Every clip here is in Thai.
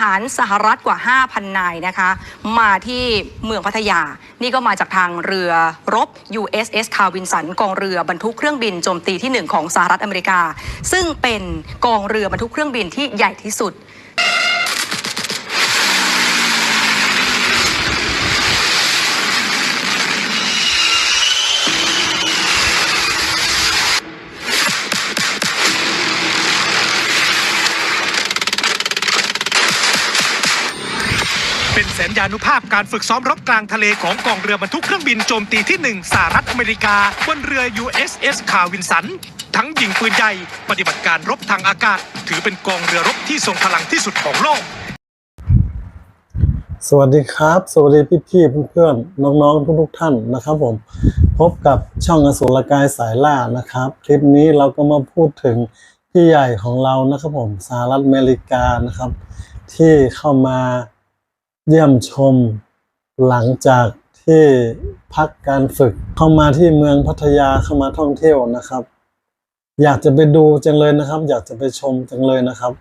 หารสหรัฐกว่า 5,000 นายนะคะ มาที่เมืองพัทยา นี่ก็มาจากทางเรือรบ USS คาวินสันกองเรือบรรทุกเครื่องบินโจมตีที่หนึ่งของสหรัฐอเมริกา ซึ่งเป็นกองเรือบรรทุกเครื่องบินที่ใหญ่ที่สุดานุภาพการฝึกซ้อมรบกลางทะเลของกองเรือบรรทุกเครื่องบินโจมตีที่ 1สหรัฐอเมริกา บนเรือ USS คาวินสัน ทั้งยิงปืนใหญ่ ปฏิบัติการรบทางอากาศ ถือเป็นกองเรือรบที่ทรงพลังที่สุดของโลก สวัสดีครับ สวัสดีพี่ๆเพื่อนๆน้องๆทุกๆท่านนะครับผม พบกับช่องอสุรกายสายล่านะครับ คลิปนี้เราก็มาพูดถึงพี่ใหญ่ของเรานะครับผมสหรัฐอเมริกานะครับ ที่เข้ามา เยี่ยมชม หลังจากที่พักการฝึกเข้ามาที่เมืองพัทยาเข้ามาท่องเที่ยวนะครับ อยากจะไปดูจังเลยนะครับ อยากจะไปชมจังเลยนะครับ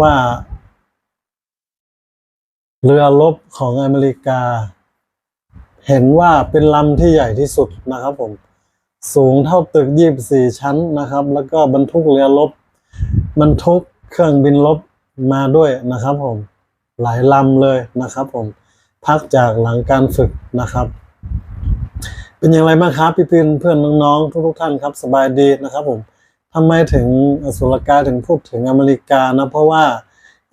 ว่า เรือรบของอเมริกา เห็นว่าเป็นลำที่ใหญ่ที่สุดนะครับผมสูงเท่าตึก24ชั้นนะครับ แล้วก็บรรทุกเรือรบบรรทุกเครื่องบินรบมาด้วยนะครับผม หลายลำเลยนะครับผมพักจากหลังการฝึกนะครับ เป็นอย่างไรบ้างครับพี่เพื่อนเพื่อนน้องๆทุกๆท่านครับสบายดีนะครับผมทำไมถึงอสุรกายถึงพูดถึงอเมริกานะเพราะว่า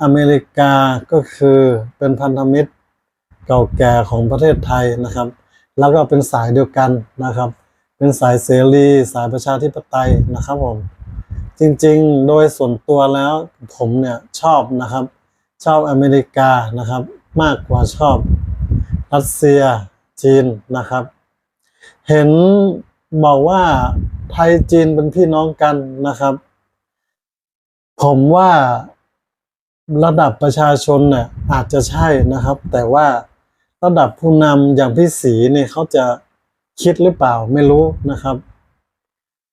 อเมริกาก็คือเป็นพันธมิตรเก่าแก่ของประเทศไทยนะครับ แล้วก็เป็นสายเดียวกันนะครับ เป็นสายเสรีสายประชาธิปไตยนะครับผมจริงๆ โดยส่วนตัวแล้วผมเนี่ยชอบนะครับ ชอบอเมริกานะครับ มากกว่าชอบรัสเซียจีนนะครับ เห็นบอกว่าไทยจีนเป็นพี่น้องกันนะครับ ผมว่าระดับประชาชนเนี่ยอาจจะใช่นะครับ แต่ว่าระดับผู้นำอย่างพี่ศรีเนี่ยเขาจะคิดหรือเปล่าไม่รู้นะครับ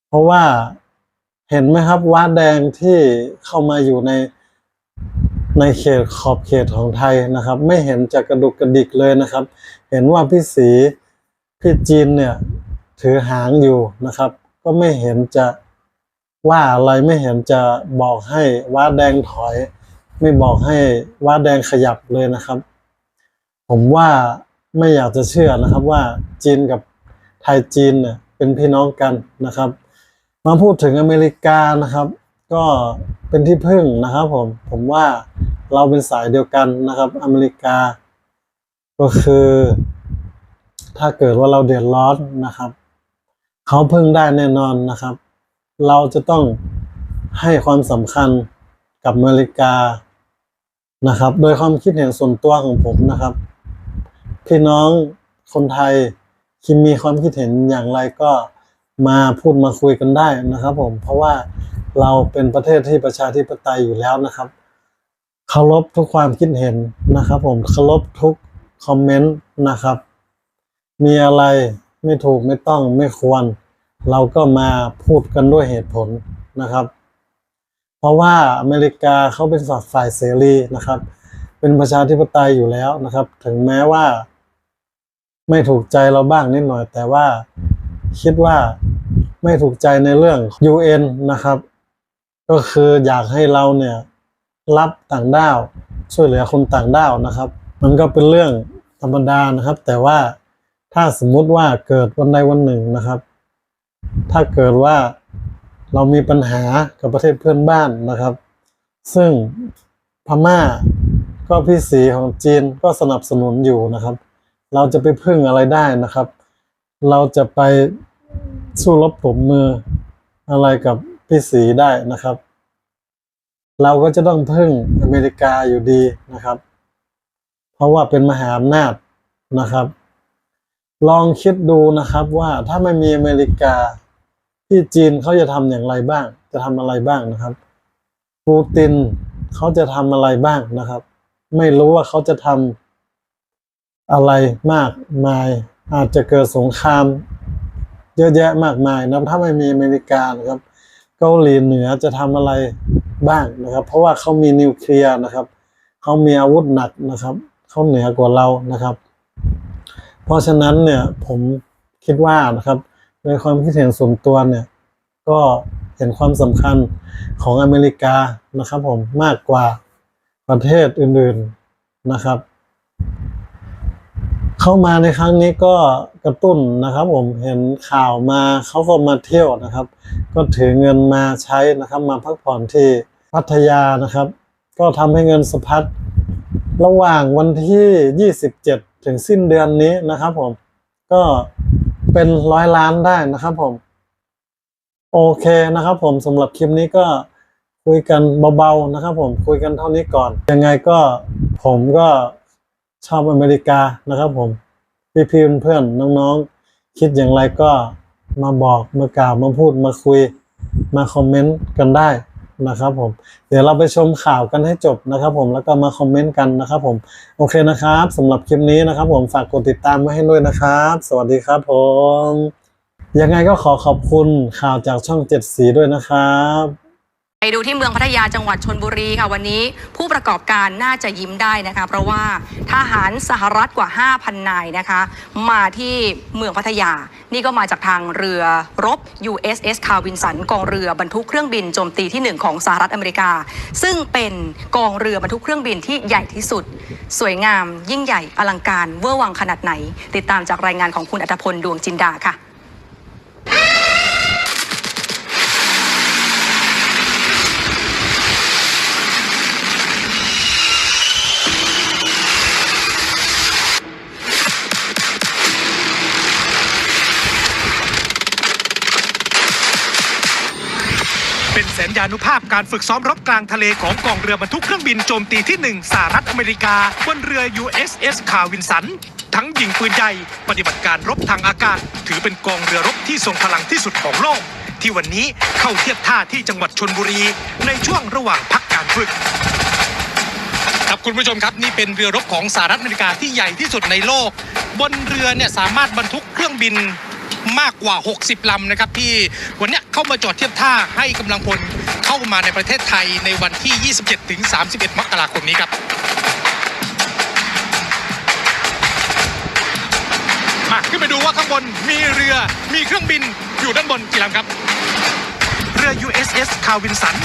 เพราะว่าเห็นไหมครับว้าแดงที่เข้ามาอยู่ใน ในเขตขอบเขตของไทยนะครับ ไม่เห็นจะกกระดุกกระดิกเลยนะครับ เห็นว่าพี่ศรีพี่จีนเนี่ยถือหางอยู่นะครับ ก็ไม่เห็นจะว่าอะไรไม่เห็นจะบอกให้ว้าแดงถอย ไม่บอกให้ว่าแดงขยับเลยนะครับ ผมว่าไม่อยากจะเชื่อนะครับว่าจีนกับไทยจีนเนี่ยเป็นพี่น้องกันนะครับ มาพูดถึงอเมริกานะครับ ก็เป็นที่พึ่งนะครับผมผมว่าเราเป็นสายเดียวกันนะครับ อเมริกา ก็คือ ถ้าเกิดว่าเราเดือดร้อนนะครับเขาพึ่งได้แน่นอนนะครับ เราจะต้องให้ความสำคัญกับอเมริกานะครับ โดยความคิดเห็นส่วนตัวของผมนะครับ พี่น้องคนไทยที่มีความคิดเห็นอย่างไรก็มาพูดมาคุยกันได้นะครับ ผมเพราะว่า เราเป็นประเทศที่ประชาธิปไตยอยู่แล้วนะครับเคารพทุกความคิดเห็นนะครับ ผมเคารพทุกคอมเมนต์นะครับ มีอะไรไม่ถูกไม่ต้องไม่ควร เราก็มาพูดกันด้วยเหตุผลนะครับ เพราะว่าอเมริกาเขาเป็นฝักฝ่ายเสรีนะครับ เป็นประชาธิปไตยอยู่แล้วนะครับ ถึงแม้ว่า ไม่ถูกใจเราบ้างนิดหน่อย แต่ว่าคิดว่าไม่ถูกใจในเรื่อง UN นะครับ ก็คืออยากให้เราเนี่ยรับต่างด้าวช่วยเหลือคนต่างด้าวนะครับ มันก็เป็นเรื่องธรรมดานะครับ แต่ว่าถ้าสมมุติว่าเกิดวันใดวันหนึ่งนะครับ ถ้าเกิดว่าเรามีปัญหากับประเทศเพื่อนบ้านนะครับ ซึ่งพม่าก็พี่สีของจีนก็สนับสนุนอยู่นะครับ เราจะไปพึ่งอะไรได้นะครับ เราจะไปสู้รบผมมืออะไรกับ พี่สีได้นะครับ เราก็จะต้องพึ่งอเมริกาอยู่ดีนะครับ เพราะว่าเป็นมหาอำนาจนะครับ ลองคิดดูนะครับว่าถ้าไม่มีอเมริกาที่จีนเขาจะทำอย่างไรบ้าง จะทำอะไรบ้างนะครับ ปูตินเขาจะทำอะไรบ้างนะครับ ไม่รู้ว่าเขาจะทำอะไรมากมาย อาจจะเกิดสงคราม เยอะแยะมากมายนะถ้าไม่มีอเมริกานะครับ เกาหลีเหนือจะทำอะไรบ้างนะครับ เพราะว่าเขามีนิวเคลียร์นะครับเขามีอาวุธหนักนะครับเขาเหนือกว่าเรานะครับ เพราะฉะนั้นเนี่ยผมคิดว่านะครับในความคิดเห็นส่วนตัวเนี่ยก็เห็นความสำคัญของอเมริกานะครับผมมากกว่าประเทศอื่นๆนะครับ เข้ามาในครั้งนี้ก็กระตุ้นนะครับ ผมเห็นข่าวมาเขาก็มาเที่ยวนะครับ ก็ถือเงินมาใช้นะครับ มาพักผ่อนที่พัทยานะครับ ก็ทำให้เงินสะพัดระหว่างวันที่ 27 ถึงสิ้นเดือนนี้นะครับผมก็เป็นร้อยล้านได้นะครับผม โอเคนะครับผมสำหรับคลิปนี้ก็คุยกันเบาๆนะครับผมคุยกันเท่านี้ก่อน ยังไงก็ผมก็ ชอบอเมริกานะครับผม พี่ๆเพื่อนๆน้องๆ คิดอย่างไรก็มาบอกมากล่าวมาพูดมาคุยมาคอมเมนต์กันได้นะครับผม เดี๋ยวเราไปชมข่าวกันให้จบนะครับผมแล้วก็มาคอมเมนต์กันนะครับผมโอเคนะครับสำหรับคลิปนี้นะครับผมฝากกดติดตามไว้ให้ด้วยนะครับ สวัสดีครับผมยังไงก็ขอขอบคุณข่าวจากช่องเจ็ดสีด้วยนะครับ ไปดูที่เมืองพัทยาจังหวัดชนบุรีค่ะวันนี้ผู้ประกอบการน่าจะยิ้มได้นะคะเพราะว่าทหารสหรัฐกว่า 5,000 นายนะคะ มาที่เมืองพัทยา นี่ก็มาจากทางเรือรบ USS คาวินสันกองเรือบรรทุกเครื่องบินโจมตีที่ 1 ของสหรัฐอเมริกา ซึ่งเป็นกองเรือบรรทุกเครื่องบินที่ใหญ่ที่สุด สวยงาม ยิ่งใหญ่อลังการเวอร์วังขนาดไหน ติดตามจากรายงานของคุณอัตพลดวงจินดาค่ะ สนยานุภาพการฝึกซ้อมรบกลางทะเลของกองเรือบรรทุกเครื่องบินโจมตีที่ 1สหรัฐอเมริกา บนเรือ USS คาวินสัน ทั้งยิงปืนใหญ่ปฏิบัติการรบทางอากาศ ถือเป็นกองเรือรบที่ทรงพลังที่สุดของโลก ที่วันนี้เข้าเทียบท่าที่จังหวัดชนบุรี ในช่วงระหว่างพักการฝึกครับคุณผู้ชมครับนี่เป็นเรือรบของสหรัฐอเมริกาที่ใหญ่ที่สุดในโลก บนเรือเนี่ยสามารถบรรทุกเครื่องบิน มากกว่า 60 ลำนะครับที่วันนี้เข้ามาจอดเทียบท่าให้กำลังพลเข้ามาในประเทศไทยในวันที่ 27-31 มกราคมนี้ครับมาขึ้นไปดูว่าข้างบนมีเรือมีเครื่องบินอยู่ด้านบนกี่ลำครับ เรือ USS คาวินสัน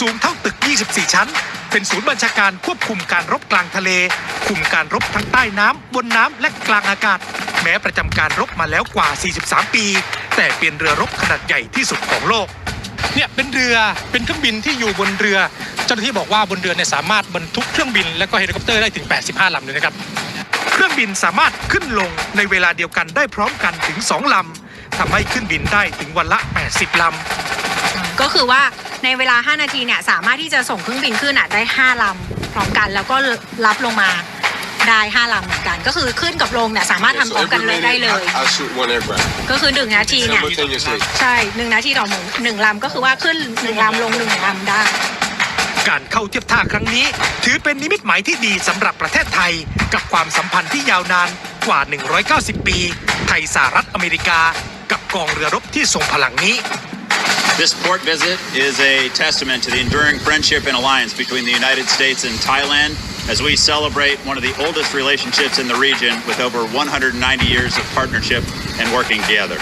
สูงเท่าตึก 24 ชั้น เป็นศูนย์บัญชาการควบคุมการรบกลางทะเล คุมการรบทั้งใต้น้ำบนน้ำและกลางอากาศ แม้ประจำการรบมาแล้วกว่า 43 ปี แต่เป็นเรือรบขนาดใหญ่ที่สุดของโลก เนี่ยเป็นเรือเป็นเครื่องบินที่อยู่บนเรือ เจ้าหน้าที่บอกว่าบนเรือเนี่ยสามารถบรรทุกเครื่องบินและก็เฮลิคอปเตอร์ได้ถึง 85 ลำเลยนะครับ เครื่องบินสามารถขึ้นลงในเวลาเดียวกันได้พร้อมกันถึง 2 ลำทำให้ขึ้นบินได้ถึงวันละ 80 ลำ ก็คือว่าในเวลา 5 นาทีเนี่ยสามารถที่จะส่งเครื่องบินขึ้นอะได้ 5 ลำพร้อมกันแล้วก็รับลงมา ได้5ลำเหมือนกัน ก็คือขึ้นกับลงเนี่ยสามารถทำพร้อมกันเลยได้เลย I'll shoot one aircraft ก็คือ1นาทีเนี่ย simultaneously. ใช่หนึ่งนาทีต่อหนึ่งหนึ่งลำก็คือว่าขึ้นหนึ่งลำลงหนึ่งลำได้ การเข้าเทียบท่าครั้งนี้ ถือเป็นนิมิตหมายที่ดีสำหรับประเทศไทย กับความสัมพันธ์ที่ยาวนานกว่า 190 ปี ไทยสหรัฐอเมริกา กับกองเรือรบที่ทรงพลังนี้ This port visit is a testament to the enduring friendship and alliance between the United States and Thailand as we celebrate one of the oldest relationships in the region with over 190 years of partnership and working together.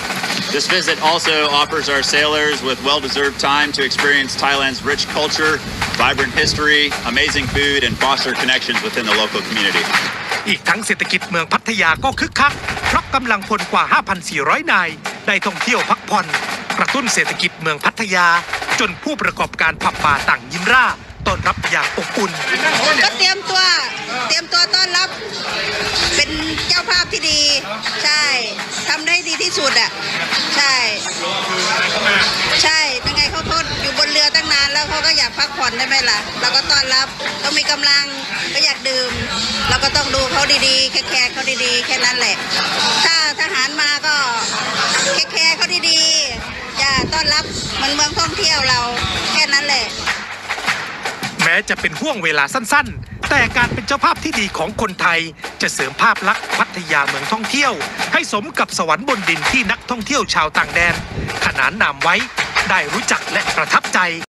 This visit also offers our sailors with well deserved time to experience Thailand's rich culture, vibrant history, amazing food, and foster connections within the local community. อีกทั้งเศรษฐกิจเมืองพัทยาก็คึกคัก เพราะกำลังพลกว่า 5,400 นาย ได้ท่องเที่ยวพักผ่อน กระตุ้นเศรษฐกิจเมืองพัทยา จนผู้ประกอบการผับบาร์ต่างยิ้มร่าต้อนรับอย่างอบอุ่น ก็เตรียมตัว เตรียมตัวต้อนรับ เป็นเจ้าภาพที่ดี ใช่ทำได้ดีที่สุดอะ ใช่ ใช่ยังไงเขาทนอยู่บนเรือตั้งนานแล้วเขาก็อยากพักผ่อนได้ไหมล่ะ เราก็ต้อนรับ ต้องมีกำลัง ก็อยากดื่ม เราก็ต้องดูเขาดีๆ แคร์เขาดีๆ แค่นั้นแหละ ถ้าทหารมาก็แคร์เขาดี ยวเราแค่นั้นแหละ แม้จะเป็นห่วงเวลาสั้นๆ แต่การเป็นเจ้าภาพที่ดีของคนไทย จะเสริมภาพลักษณ์พัทยาเมืองท่องเที่ยว ให้สมกับสวรรค์บนดินที่นักท่องเที่ยวชาวต่างแดน ขนานนามไว้ ได้รู้จักและประทับใจ